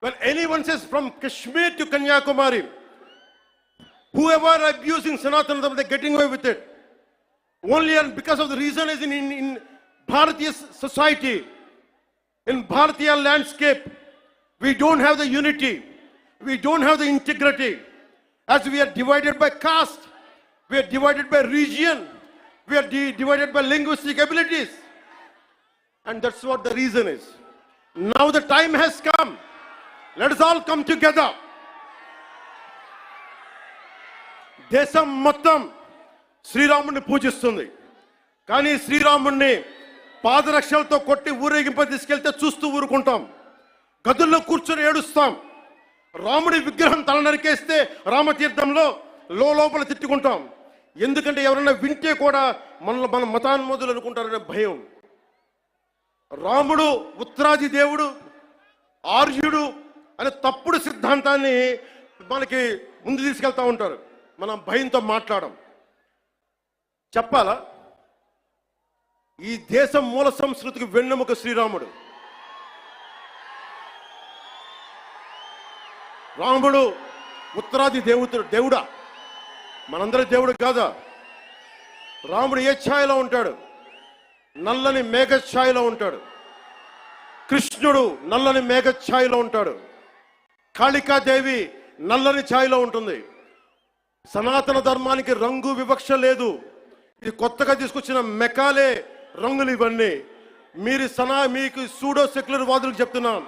When anyone says from Kashmir to Kanyakumari, whoever abusing Sanatana, they're getting away with it. Only and because of the reason is in, in, in Bharatiya society, in Bharatiya landscape, we don't have the unity, we don't have the integrity. As we are divided by caste, we are divided by region, we are di- divided by linguistic abilities. And that's what the reason is. Now the time has come. Let's all come together దేశం మొత్తం శ్రీరాముడిని పూజిస్తుంది. కానీ శ్రీరాముడిని పాదరక్షలతో కొట్టి ఊరేగింప తీసుకెళ్తే చూస్తూ ఊరుకుంటాం. గదుల్లో కూర్చొని ఏడుస్తాం. రాముడి విగ్రహం తల నరికేస్తే రామతీర్థంలో లోపల తిట్టుకుంటాం. ఎందుకంటే ఎవరైనా వింటే కూడా మనల్ని మన మతాన్మోదులు అనుకుంటారనే భయం. రాముడు ఉత్తరాది దేవుడు ఆర్యుడు అనే తప్పుడు సిద్ధాంతాన్ని మనకి ముందు తీసుకెళ్తా ఉంటారు. మనం భయంతో మాట్లాడడం. చెప్పాలా? ఈ దేశం మూల సంస్కృతికి వెన్నెముక శ్రీరాముడు. రాముడు ఉత్తరాది దేవుతుడు దేవుడా? మనందరి దేవుడు కాదా? రాముడు ఏ ఛాయలో ఉంటాడు? నల్లని మేఘ ఛాయలో ఉంటాడు. కృష్ణుడు నల్లని మేఘ ఛాయలో ఉంటాడు. కాళికాదేవి నల్లని ఛాయలో ఉంటుంది సనాతన ధర్మానికి రంగు వివక్ష లేదు ఇది కొత్తగా తీసుకొచ్చిన మెకాలే రంగులు ఇవన్నీ మీరు సనా మీకు సూడో సెక్యులర్ వాదులకు చెప్తున్నాం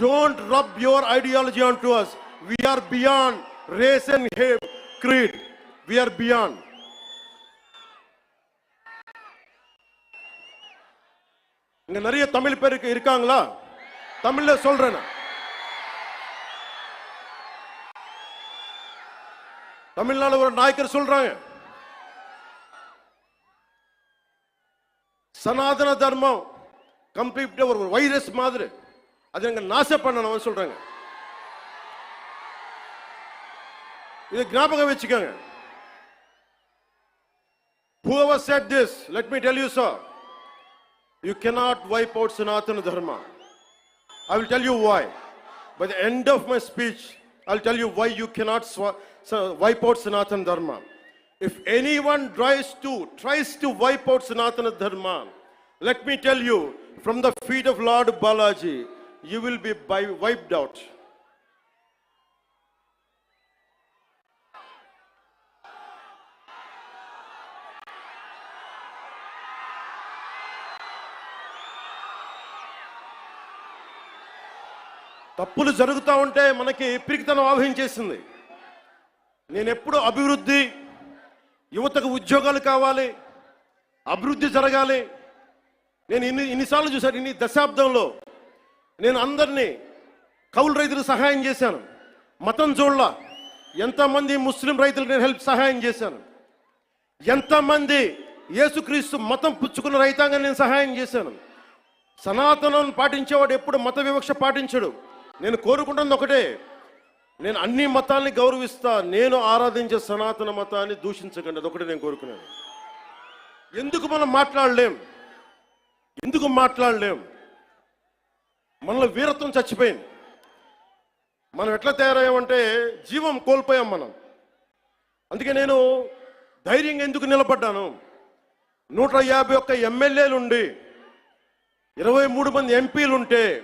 don't rub your ideology on to us we are beyond race and hey creed we are beyond இங்க நிறைய தமிழ் பேர் இருக்கு- இருக்காங்களா தமிழ்ல சொல்றேன் தமிழ்நாடு ஒரு நாயக்கர் சொல்றாங்க சனாதன தர்மம் கம்ப்ளீட் ஒரு வைரஸ் மாதிரி அது எங்க நாச பண்ணணும் சொல்றாங்க இது ஞாபகம் வச்சுக்கோங்க Whoever said this, let me tell you, sir, you cannot wipe out Sanatana Dharma. I will tell you why. By the end of my speech, I'll tell you why you cannot wipe out Sanatana Dharma. If anyone tries to tries to wipe out Sanatana Dharma, let me tell you, from the feet of Lord Balaji, you will be wiped out. తప్పులు జరుగుతూ ఉంటే మనకి పిరికితనం ఆవహించేసింది. నేను ఎప్పుడు అభివృద్ధి యువతకు ఉద్యోగాలు కావాలి అభివృద్ధి జరగాలి. నేను ఇన్ని ఇన్నిసార్లు చూశాను ఇన్ని దశాబ్దంలో నేను అందరినీ కౌలు రైతులకు సహాయం చేశాను. మతం చూడల ఎంతమంది ముస్లిం రైతులకు నేను హెల్ప్ సహాయం చేశాను. ఎంతమంది యేసుక్రీస్తు మతం పుచ్చుకున్న రైతాంగం నేను సహాయం చేశాను. సనాతనం పాటించేవాడు ఎప్పుడు మత వివక్ష పాటించడు. నేను కోరుకుంటుంది ఒకటే. నేను అన్ని మతాల్ని గౌరవిస్తా నేను ఆరాధించే సనాతన మతాన్ని దూషించకండి. అదొకటి నేను కోరుకున్నాను ఎందుకు మనం మాట్లాడలేం? ఎందుకు మాట్లాడలేం? మనలో వీరత్వం చచ్చిపోయింది. మనం ఎట్లా తయారయ్యామంటే జీవం కోల్పోయాం మనం. అందుకే నేను ధైర్యంగా ఎందుకు నిలబడ్డాను? నూట యాభై ఒక్క ఎమ్మెల్యేలు ఉండి ఇరవై మూడు మంది ఎంపీలు ఉంటే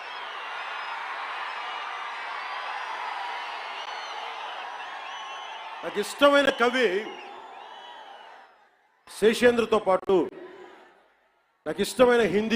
నాకు ఇష్టమైన కవి శేషేంద్రతో పాటు నాకు ఇష్టమైన హిందీ